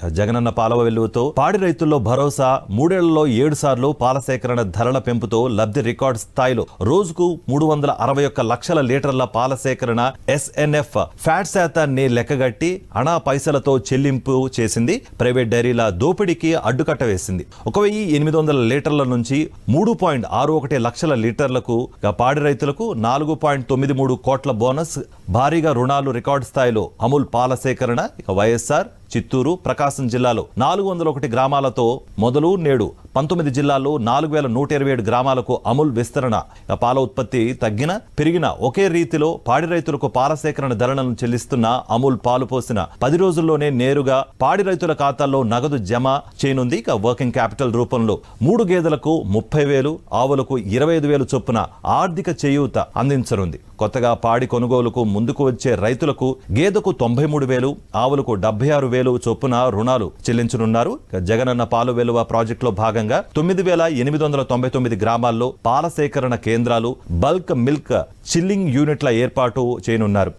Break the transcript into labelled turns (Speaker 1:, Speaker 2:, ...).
Speaker 1: జగనన్న పాలవ వెలుగుతో పాడి రైతుల్లో భరోసా మూడేళ్ళలో ఏడు సార్లు పాల సేకరణ ధరల పెంపుతో లబ్ధి రికార్డు స్థాయిలో రోజుకు మూడు వందల అరవై ఒక్క లక్షల లీటర్ల పాల సేకరణ ఎస్ఎన్ఎఫ్ ఫ్యాట్ శాతాన్ని లెక్కగట్టి అణా పైసలతో చెల్లింపు చేసింది. ప్రైవేట్ డైరీల దోపిడీకి అడ్డుకట్ట వేసింది. ఒక వెయ్యి ఎనిమిది వందల లీటర్ల నుంచి మూడు పాయింట్ ఆరు ఒకటి లక్షల లీటర్లకు పాడి రైతులకు నాలుగు పాయింట్ తొమ్మిది మూడు కోట్ల బోనస్ భారీగా రుణాలు రికార్డు స్థాయిలో అమూల్ పాల సేకరణ వైఎస్ఆర్ చిత్తూరు ప్రకాశం జిల్లాలో నాలుగు వందల ఒకటి గ్రామాలతో మొదలు నేడు పంతొమ్మిది జిల్లాల్లో నాలుగు వేల నూట ఇరవై ఏడు గ్రామాలకు అమూల్ విస్తరణ. పాల ఉత్పత్తి తగ్గిన పెరిగిన ఒకే రీతిలో పాడి రైతులకు పాల సేకరణ ధరలను చెల్లిస్తున్న అమూల్ పాలు పోసిన పది రోజుల్లోనే నేరుగా పాడి రైతుల ఖాతాల్లో నగదు జమ చేయనుంది. ఇక వర్కింగ్ క్యాపిటల్ రూపంలో మూడు గేదెలకు ముప్పై వేలు ఆవులకు ఇరవై ఐదు వేలు చొప్పున ఆర్థిక చేయూత అందించనుంది. కొత్తగా పాడి కొనుగోలుకు ముందుకు వచ్చే రైతులకు గేదెకు తొంభై మూడు వేలు ఆవులకు డెబ్బై ఆరు వేలు చొప్పున రుణాలు చెల్లించనున్నారు. జగనన్న పాలు వెలువ ప్రాజెక్టులో భాగంగా తొమ్మిది వేల ఎనిమిది వందల తొంభై తొమ్మిది గ్రామాల్లో పాల సేకరణ కేంద్రాలు బల్క్ మిల్క్ చిల్లింగ్ యూనిట్ల ఏర్పాటు చేయనున్నారు.